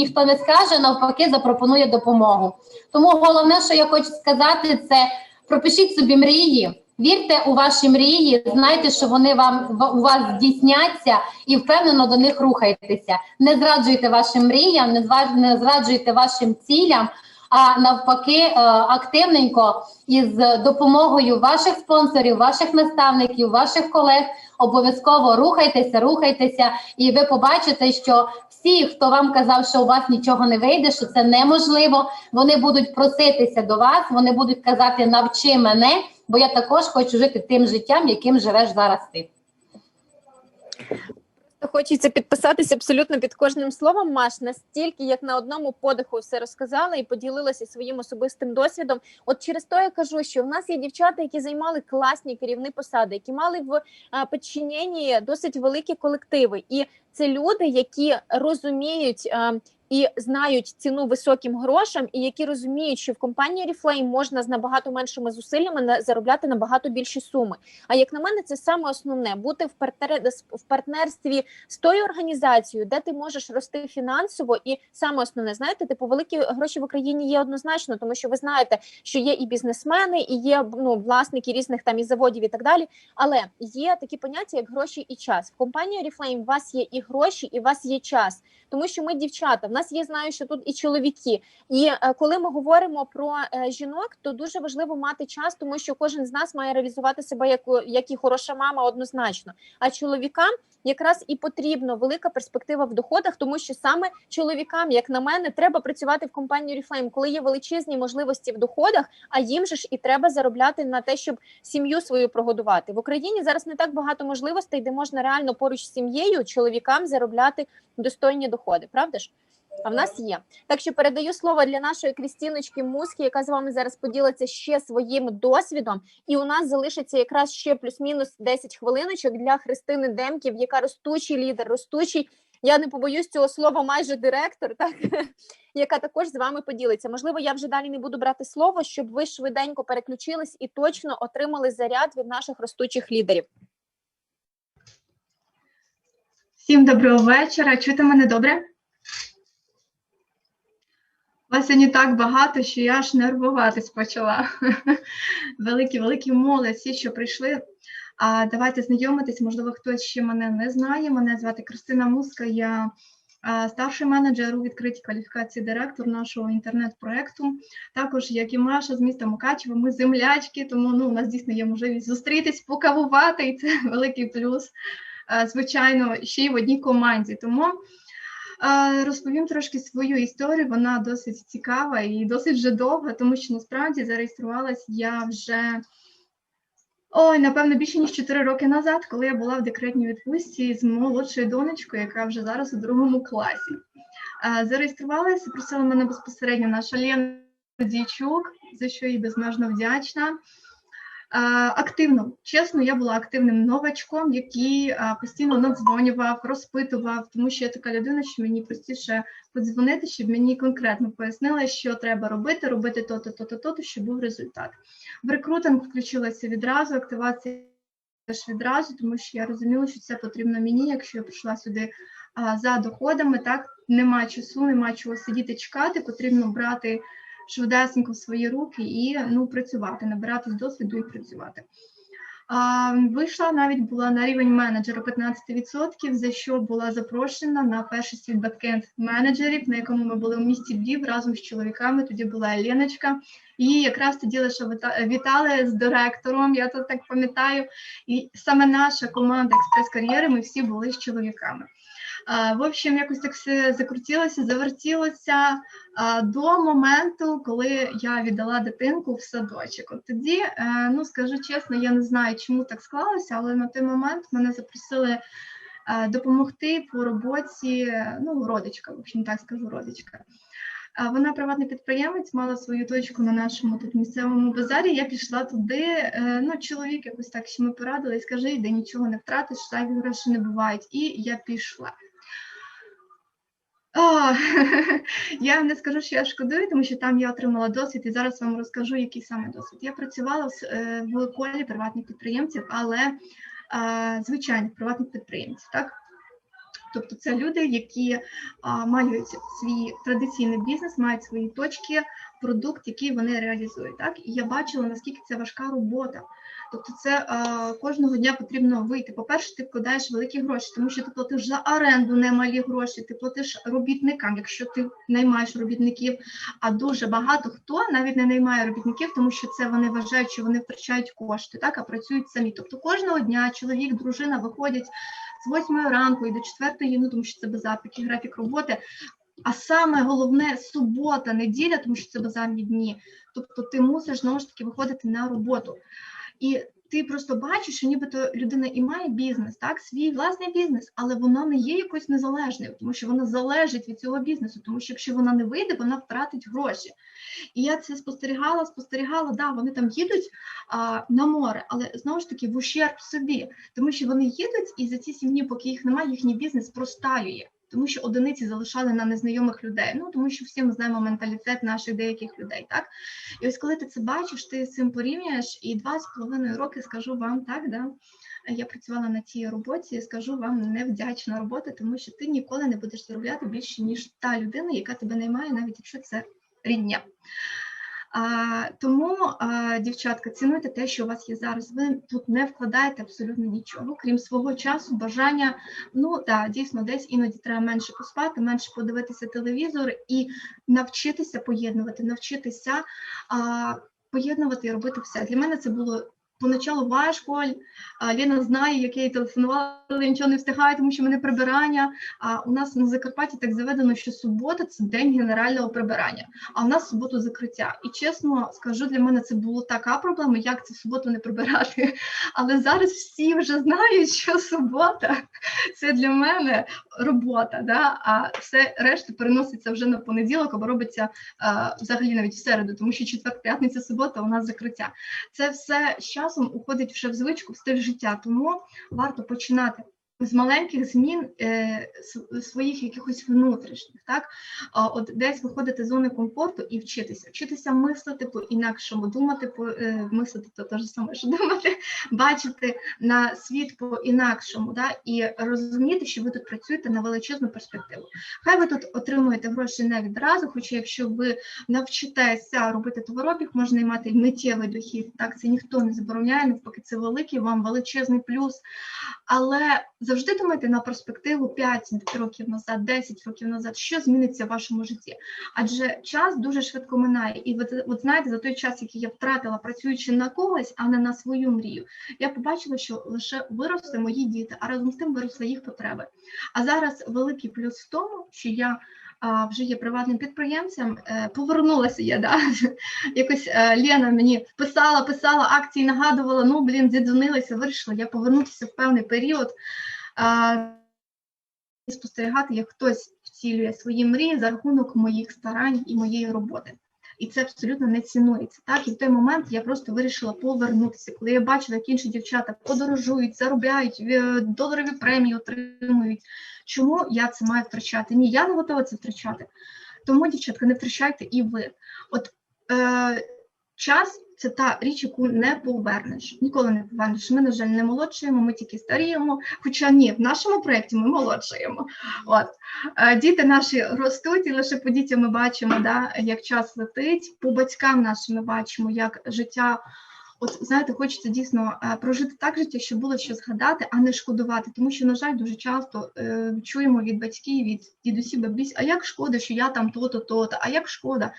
ніхто не скаже, навпаки, запропонує допомогу. Тому головне, що я хочу сказати, це пропишіть собі мрії. Вірте у ваші мрії, знайте, що вони вам у вас здійсняться, і впевнено до них рухайтеся. Не зраджуйте вашим мріям, не зраджуйте вашим цілям, а навпаки, е, активненько із допомогою ваших спонсорів, ваших наставників, ваших колег обов'язково рухайтеся, рухайтеся, і ви побачите, що всі, хто вам казав, що у вас нічого не вийде, що це неможливо, вони будуть проситися до вас, вони будуть казати навчи мене, бо я також хочу жити тим життям, яким живеш зараз ти. Хочеться підписатися абсолютно під кожним словом, Маш, настільки як на одному подиху все розказала і поділилася своїм особистим досвідом. От через то я кажу, що в нас є дівчата, які займали класні керівні посади, які мали в підчиненні досить великі колективи, і це люди, які розуміють. І знають ціну високим грошам, і які розуміють, що в компанії Oriflame можна з набагато меншими зусиллями заробляти набагато більші суми. А як на мене, це саме основне бути в партнер... в партнерстві з тою організацією, де ти можеш рости фінансово, і саме основне, знаєте, типу великі гроші в Україні є однозначно, тому що ви знаєте, що є і бізнесмени, і є ну власники різних там і заводів, і так далі. Але є такі поняття, як гроші і час. В компанії Oriflame у вас є і гроші, і у вас є час, тому що ми дівчата. В нас є знаю, що тут і чоловіки. І е, коли ми говоримо про е, жінок, то дуже важливо мати час, тому що кожен з нас має реалізувати себе як, як і хороша мама однозначно. А чоловікам якраз і потрібно велика перспектива в доходах, тому що саме чоловікам, як на мене, треба працювати в компанії Oriflame, коли є величезні можливості в доходах, а їм же ж і треба заробляти на те, щоб сім'ю свою прогодувати. В Україні зараз не так багато можливостей, де можна реально поруч з сім'єю чоловікам заробляти достойні доходи. Правда ж? А в нас є. Так що передаю слово для нашої Крістіночки Муски, яка з вами зараз поділиться ще своїм досвідом. І у нас залишиться якраз ще плюс-мінус 10 хвилиночок для Христини Демків, яка ростучий лідер, ростучий. Я не побоюсь цього слова, майже директор, так яка також з вами поділиться. Можливо, я вже далі не буду брати слово, щоб ви швиденько переключились і точно отримали заряд від наших ростучих лідерів. Всім доброго вечора. Чути мене добре? Вас сьогодні так багато, що я аж нервуватись почала. Великі, великі молодці, що прийшли. А давайте знайомитись. Можливо, хтось ще мене не знає. Мене звати Кристина Муска. Я старший менеджер у відкритій кваліфікації директор нашого інтернет-проекту. Також, як і Маша з міста Мукачева, ми землячки, тому ну, у нас дійсно є можливість зустрітись, покавувати, і це великий плюс. Звичайно, ще й в одній команді. Тому Розповім трошки свою історію. Вона досить цікава і досить вже довга, тому що насправді зареєструвалась я вже ой, напевно, більше ніж 4 роки назад, коли я була в декретній відпустці з молодшою донечкою, яка вже зараз у другому класі. Зареєструвалася, просила мене безпосередньо наша Лена Дійчук, за що їй безмежно вдячна. Активно, чесно, я була активним новачком, який постійно надзвонював, розпитував, тому що я така людина, що мені простіше подзвонити, щоб мені конкретно пояснили, що треба робити, робити то-то, то-то, то-то, щоб був результат. В рекрутинг включилася відразу, активація теж відразу, тому що я розуміла, що це потрібно мені, якщо я прийшла сюди за доходами, так нема часу, нема чого сидіти чекати, потрібно брати швидесенько в свої руки і ну, працювати, набиратись досвіду і працювати. А, Вийшла навіть була на рівень менеджера 15%, за що була запрошена на перший світ бекенд менеджерів, на якому ми були у місті Львів разом з чоловіками. Тоді була Леночка. І якраз тоді лише віта- вітали з директором. Я тут так пам'ятаю. І саме наша команда експрес-кар'єри, ми всі були з чоловіками. В общем, якось так все закрутилося, завертілося до моменту, коли я віддала дитинку в садочок. От тоді, е, ну скажу чесно, я не знаю, чому так склалося, але на той момент мене запросили е, допомогти по роботі. Ну, родичка, в общем, так скажу, родичка. Вона приватний підприємець, мала свою точку на нашому тут місцевому базарі. Я пішла туди. е, Ну, чоловік якось так що ми порадили, скажи, йди нічого не втратиш, зайві гроші не бувають. І я пішла. О, я не скажу, що я шкодую, тому що там я отримала досвід, і зараз вам розкажу, який саме досвід. Я працювала в, е, колі приватних підприємців, але звичайних приватних підприємців. Так? Тобто це люди, які а, мають свій традиційний бізнес, мають свої точки, продукт, який вони реалізують. Так і я бачила наскільки це важка робота. Тобто, це е, кожного дня потрібно вийти. По-перше, ти вкладаєш великі гроші, тому що ти платиш за оренду немалі гроші, ти платиш робітникам, якщо ти наймаєш робітників. А дуже багато хто навіть не наймає робітників, тому що це вони вважають, що вони втрачають кошти, так а працюють самі. Тобто кожного дня чоловік, дружина виходять з 8 ранку і до 4, ну тому що це безапіки, графік роботи. А саме головне субота, неділя, тому що це базарні дні. Тобто ти мусиш знову ж таки виходити на роботу. І ти просто бачиш, що нібито людина і має бізнес, так, свій власний бізнес, але вона не є якось незалежною, тому що вона залежить від цього бізнесу, тому що якщо вона не вийде, вона втратить гроші. І я це спостерігала, спостерігала, да, вони там їдуть а, на море, але знову ж таки в ущерб собі, тому що вони їдуть, і за ці сім днів, поки їх немає, їхній бізнес простаює. Тому що одиниці залишали на незнайомих людей. Ну тому що всі ми знаємо менталітет наших деяких людей, так і ось коли ти це бачиш, ти з цим порівнюєш, і два з половиною роки скажу вам так, да я працювала на цій роботі, скажу вам невдячна робота, тому що ти ніколи не будеш заробляти більше ніж та людина, яка тебе наймає, навіть якщо це рідня. Тому, дівчатка, цінуйте те, що у вас є зараз. Ви тут не вкладаєте абсолютно нічого, крім свого часу, бажання. Ну так, дійсно, десь іноді треба менше поспати, менше подивитися телевізор і навчитися поєднувати, навчитися поєднувати і робити все. Для мене це було. Поначалу важко, Ліна знає, як я їй телефонувала, але нічого не встигаю, тому що мене прибирання. А у нас на Закарпатті так заведено, що субота це день генерального прибирання, а в нас суботу закриття. І чесно скажу, для мене це було така проблема, як це в суботу не прибирати. Але зараз всі вже знають, що субота це для мене робота. Да? А все решта переноситься вже на понеділок або робиться взагалі навіть в середу, тому що четвер, п'ятниця, субота у нас закриття. Це все з часом уходить вже в звичку, в стиль життя. Тому варто починати з маленьких змін е, своїх якихось внутрішніх, так от десь виходити з зони комфорту і вчитися, вчитися мислити по інакшому, думати по е, мислити то те саме, що думати, бачити на світ по інакшому, да, і розуміти, що ви тут працюєте на величезну перспективу. Хай ви тут отримуєте гроші не відразу, хоча якщо ви навчитеся робити товаробіг, можна і мати миттєвий дохід. Так, це ніхто не забороняє, навпаки, це великий вам величезний плюс. Але завжди думайте на перспективу 5 років назад, 10 років назад, що зміниться в вашому житті. Адже час дуже швидко минає. І от, от знаєте, за той час, який я втратила, працюючи на когось, а не на свою мрію, я побачила, що лише виросли мої діти, а разом з тим виросли їх потреби. А зараз великий плюс в тому, що я вже є приватним підприємцем, е, повернулася я. Да? Якось е, Лена мені писала, писала акції, нагадувала, ну, блін, зідзвонилася, вирішила я повернутися в певний період, спостерігати, як хтось втілює свої мрії за рахунок моїх старань і моєї роботи. І це абсолютно не цінується. Так, і в той момент я просто вирішила повернутися. Коли я бачила, як інші дівчата подорожують, заробляють е, доларові премії, отримують. Чому я це маю втрачати? Ні, я не готова це втрачати. Тому, дівчатка, не втрачайте і ви. От е, час це та річ, яку не повернеш. Ніколи не повернеш. Ми, на жаль, не молодшуємо, ми тільки старіємо. Хоча ні, в нашому проєкті ми молодшуємо. От е, діти наші ростуть, і лише по дітям ми бачимо, да, як час летить. По батькам нашим ми бачимо, як життя. От знаєте, хочеться дійсно е, прожити так життя, щоб було що згадати, а не шкодувати. Тому що, на жаль, дуже часто е, чуємо від батьків, від дідусів, бабусь, а як шкода, що я там то-то, то-то, а як шкода.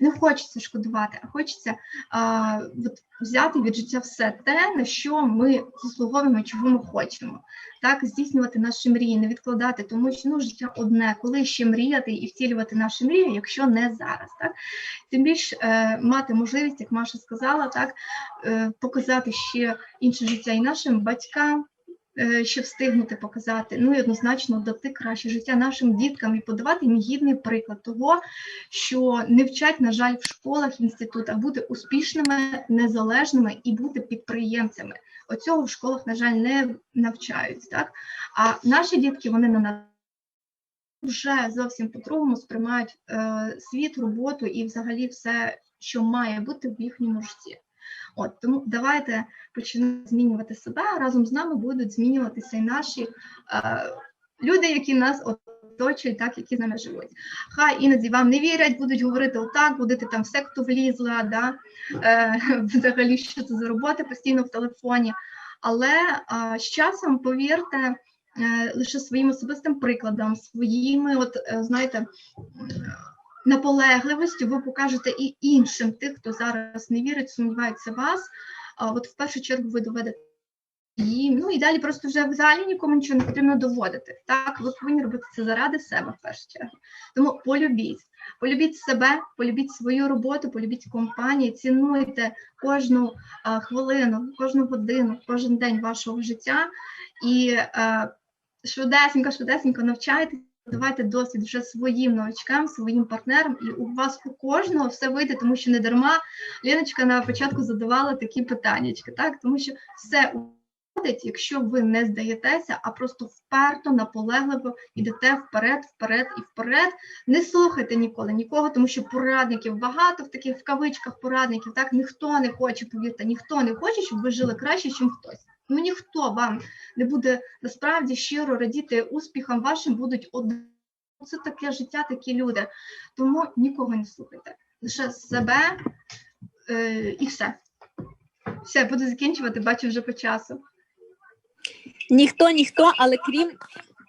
Не хочеться шкодувати, а хочеться а, от, взяти від життя все те, на що ми заслуговуємо, чого ми хочемо. Так, здійснювати наші мрії, не відкладати, тому що ну, життя одне, коли ще мріяти і втілювати наші мрії, якщо не зараз. Так? Тим більш е, мати можливість, як Маша сказала, так, е, показати ще інше життя і нашим батькам. Е, Ще встигнути показати, ну і однозначно дати краще життя нашим діткам і подавати їм гідний приклад того, що не вчать, на жаль, в школах, інститутах бути успішними, незалежними і бути підприємцями. Оцього в школах, на жаль, не навчають. Так? А наші дітки вони на нас вже зовсім по-другому сприймають е, світ, роботу і взагалі все, що має бути в їхньому житті. От тому давайте почнемо змінювати себе. Разом з нами будуть змінюватися і наші е, люди, які нас оточують, так, які з нами живуть. Хай іноді вам не вірять, будуть говорити отак, будете там в секту влізла, да, е, взагалі, що це за робота постійно в телефоні. Але е, з часом, повірте, е, лише своїм особистим прикладом, своїми, от е, знаєте, м, наполегливістю ви покажете і іншим тих, хто зараз не вірить, сумнівається вас. А от в першу чергу ви доведете їм. Ну і далі просто вже взагалі нікому нічого не потрібно доводити. Так, ви повинні робити це заради себе в першу чергу. Тому полюбіть. Полюбіть себе, полюбіть свою роботу, полюбіть компанію, цінуйте кожну а, хвилину, кожну годину, кожен день вашого життя і е, швидесенько, швидесенько навчайтеся, давайте досвід вже своїм новачкам, своїм партнерам, і у вас у кожного все вийде, тому що не дарма Леночка на початку задавала такі питання, так? Тому що все виходить, якщо ви не здаєтеся, а просто вперто, наполегливо йдете вперед, вперед і вперед. Не слухайте ніколи нікого, тому що порадників багато в таких в кавичках порадників. Так ніхто не хоче, повірте, ніхто не хоче, щоб ви жили краще, ніж хтось. Ну ніхто вам не буде насправді щиро радіти успіхам вашим, будуть один. Це таке життя, такі люди. Тому нікого не слухайте. Лише себе е, і все. Все, буду закінчувати, бачу вже по часу. Ніхто, ніхто, але крім.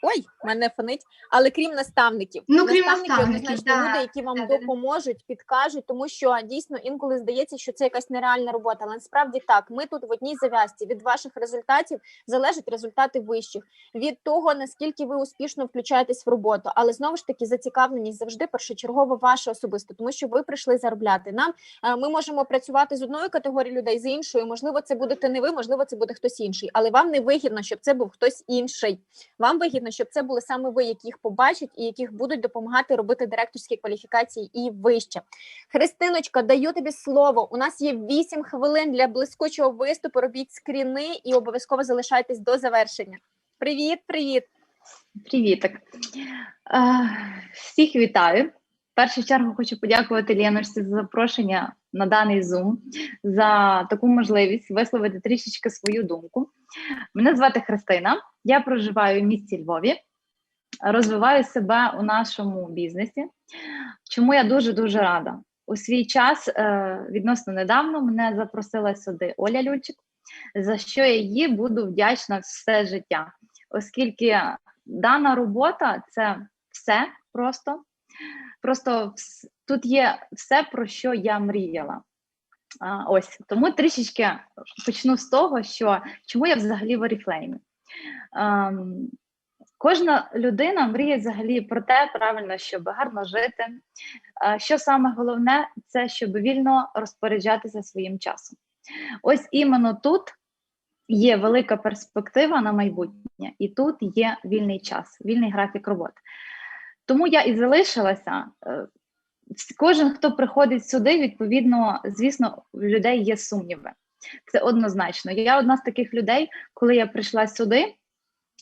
Ой, мене фонить, але крім наставників. Ну, крім наставників, наставників, да, люди, які вам да. допоможуть, підкажуть, тому що дійсно інколи здається, що це якась нереальна робота. Але насправді так, ми тут в одній зав'язці. Від ваших результатів залежать результати вищих, від того наскільки ви успішно включаєтесь в роботу. Але знову ж таки, зацікавленість завжди першочергово ваша особиста, тому що ви прийшли заробляти. Нам е, ми можемо працювати з одної категорії людей, з іншою. Можливо, це будете не ви, можливо, це буде хтось інший, але вам не вигідно, щоб це був хтось інший. Вам вигідно, щоб це були саме ви, яких побачать і яких будуть допомагати робити директорські кваліфікації і вище. Христиночка, даю тобі слово. У нас є 8 хвилин для блискучого виступу. Робіть скріни і обов'язково залишайтесь до завершення. Привіт, привіт. Привіток. Е, Всіх вітаю. Першу чергу хочу подякувати Леночці за запрошення на даний Zoom, за таку можливість висловити трішечки свою думку. Мене звати Христина, я проживаю в місті Львові, розвиваю себе у нашому бізнесі. Чому я дуже-дуже рада. У свій час, е, відносно недавно, мене запросила сюди Оля Люльчик, за що я їй буду вдячна все життя, оскільки дана робота це все просто. Просто тут є все, про що я мріяла. А, ось тому трішечки почну з того, що чому я взагалі в Oriflame. Ем, кожна людина мріє взагалі про те, правильно, щоб гарно жити. Що саме головне, це щоб вільно розпоряджатися своїм часом. Ось іменно тут є велика перспектива на майбутнє, і тут є вільний час, вільний графік роботи. Тому я і залишилася. Е, Кожен, хто приходить сюди, відповідно, звісно, в людей є сумніви. Це однозначно. Я одна з таких людей, коли я прийшла сюди,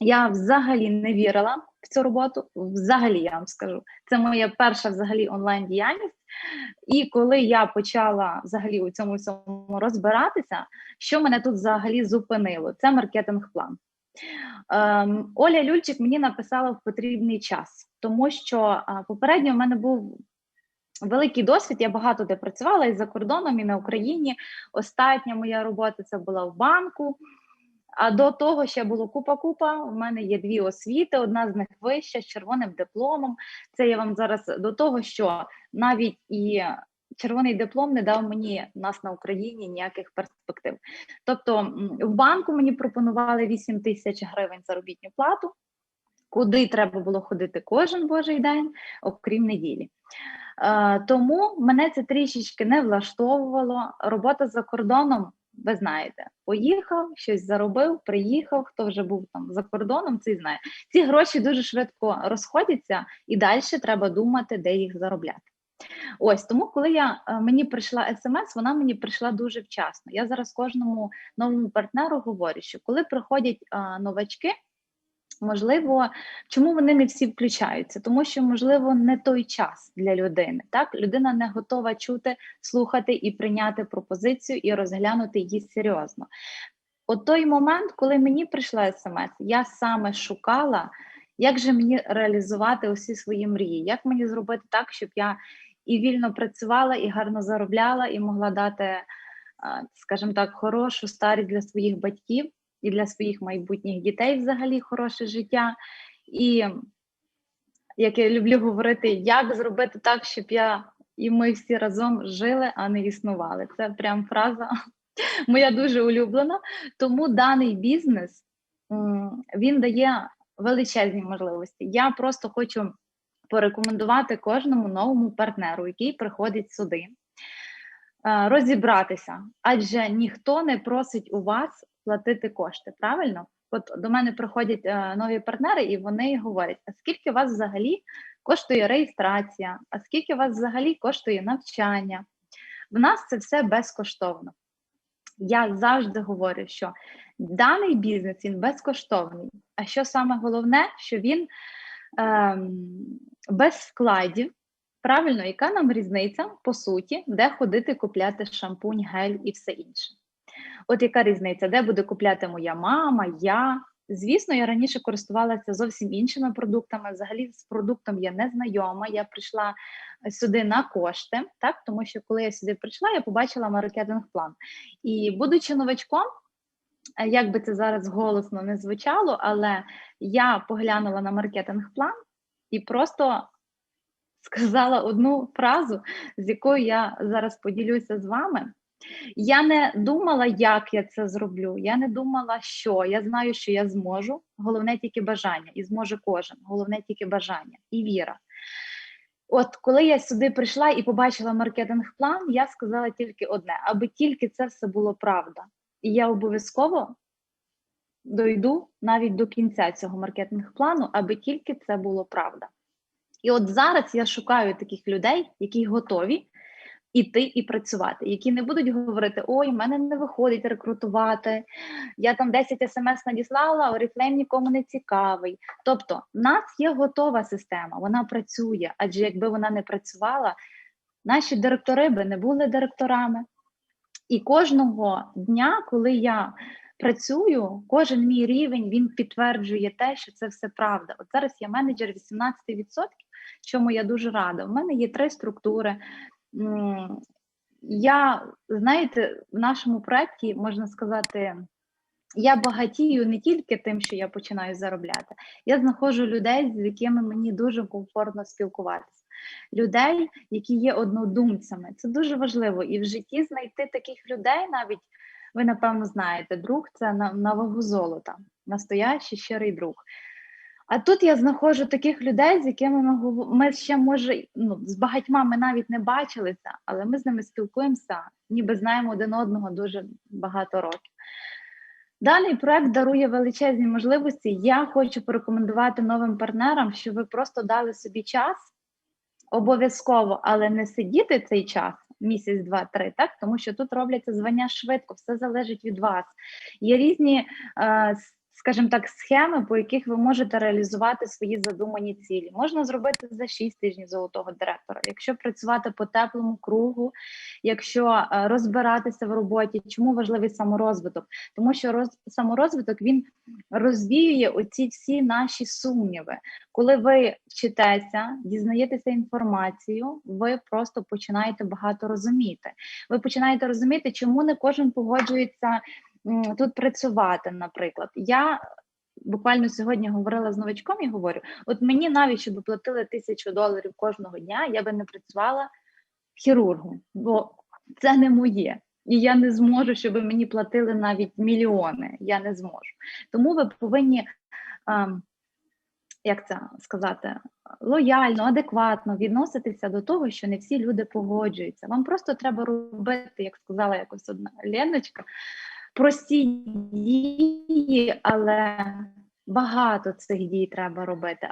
я взагалі не вірила в цю роботу. Взагалі, я вам скажу, це моя перша взагалі онлайн діяльність. І коли я почала взагалі у цьому всьому розбиратися, що мене тут взагалі зупинило? Це маркетинг-план. Ем, Оля Люльчик мені написала в потрібний час, тому що попередньо в мене був великий досвід. Я багато де працювала і за кордоном, і на Україні. Остання моя робота це була в банку. А до того ще було купа-купа. У мене є дві освіти, одна з них вища з червоним дипломом. Це я вам зараз до того, що навіть і червоний диплом не дав мені нас на Україні ніяких перспектив. Тобто в банку мені пропонували 8 тисяч гривень заробітну плату, куди треба було ходити кожен божий день, окрім неділі. Е, тому мене це трішечки не влаштовувало. Робота за кордоном, ви знаєте, поїхав, щось заробив, приїхав. Хто вже був там за кордоном, цей знає. Ці гроші дуже швидко розходяться, і далі треба думати, де їх заробляти. Ось тому, коли я е, мені прийшла смс, вона мені прийшла дуже вчасно. Я зараз кожному новому партнеру говорю, що коли приходять е, новачки, можливо, чому вони не всі включаються? Тому що, можливо, не той час для людини. Так, людина не готова чути, слухати і прийняти пропозицію і розглянути її серйозно. От той момент, коли мені прийшла смс, я саме шукала Як же мені реалізувати усі свої мрії? Як мені зробити так, щоб я і вільно працювала, і гарно заробляла, і могла дати, скажімо так, хорошу старість для своїх батьків і для своїх майбутніх дітей взагалі хороше життя. І як я люблю говорити, як зробити так, щоб я і ми всі разом жили, а не існували. Це прям фраза моя дуже улюблена. Тому даний бізнес він дає величезні можливості. Я просто хочу порекомендувати кожному новому партнеру, який приходить сюди, е, розібратися, адже ніхто не просить у вас платити кошти, правильно? От до мене приходять е, нові партнери, і вони говорять: а скільки у вас взагалі коштує реєстрація, а скільки у вас взагалі коштує навчання? В нас це все безкоштовно. Я завжди говорю, що даний бізнес він безкоштовний. А що саме головне, що він ем, без вкладів. Правильно, яка нам різниця по суті, де ходити купляти шампунь, гель і все інше? От яка різниця, де буде купляти моя мама, я. Звісно, я раніше користувалася зовсім іншими продуктами. Взагалі з продуктом я не знайома. Я прийшла сюди на кошти, так тому що коли я сюди прийшла, я побачила маркетинг-план. І будучи новачком, як би це зараз голосно не звучало, але я поглянула на маркетинг-план і просто сказала одну фразу, з якою я зараз поділюся з вами. Я не думала, як я це зроблю. Я не думала, що я знаю, що я зможу. Головне тільки бажання, і зможе кожен. Головне тільки бажання і віра. От коли я сюди прийшла і побачила маркетинг-план, я сказала тільки одне: аби тільки це все було правда. І я обов'язково дойду навіть до кінця цього маркетинг-плану, аби тільки це було правда. І от зараз я шукаю таких людей, які готові іти і працювати, які не будуть говорити: ой, в мене не виходить рекрутувати, я там 10 смс надіслала, Oriflame нікому не цікавий. Тобто, в нас є готова система, вона працює, адже якби вона не працювала, наші директори би не були директорами. І кожного дня, коли я працюю, кожен мій рівень він підтверджує те, що це все правда. От зараз я менеджер 18%, чому я дуже рада. У мене є три структури. Я, знаєте, в нашому проєкті можна сказати, я багатію не тільки тим, що я починаю заробляти. Я знаходжу людей, з якими мені дуже комфортно спілкуватися. Людей, які є однодумцями. Це дуже важливо. І в житті знайти таких людей навіть. Ви, напевно, знаєте, друг це на, на золота, настоящий щирий друг. А тут я знаходжу таких людей, з якими ми ми ще може ну, з багатьма ми навіть не бачилися, але ми з ними спілкуємося, ніби знаємо один одного дуже багато років. Даний проект дарує величезні можливості. Я хочу порекомендувати новим партнерам, що ви просто дали собі час обов'язково, але не сидіти цей час. Місяць, два, три, так тому що тут робляться звання швидко, все залежить від вас. Є різні, е, скажімо так, схеми, по яких ви можете реалізувати свої задумані цілі. Можна зробити за 6 тижнів золотого директора. Якщо працювати по теплому кругу, якщо е, розбиратися в роботі, чому важливий саморозвиток? Тому що роз, саморозвиток він розвіює оці всі наші сумніви. Коли ви вчитеся, дізнаєтеся інформацію, ви просто починаєте багато розуміти. Ви починаєте розуміти, чому не кожен погоджується тут працювати, наприклад. Я буквально сьогодні говорила з новачком і говорю: от мені навіть щоб платили тисячу доларів кожного дня, я би не працювала хірургом, бо це не моє. І я не зможу, щоб мені платили навіть мільйони. Я не зможу. Тому ви повинні, ем, як це сказати, лояльно, адекватно відноситися до того, що не всі люди погоджуються. Вам просто треба робити, як сказала якось одна Леночка, прості дії, але багато цих дій треба робити.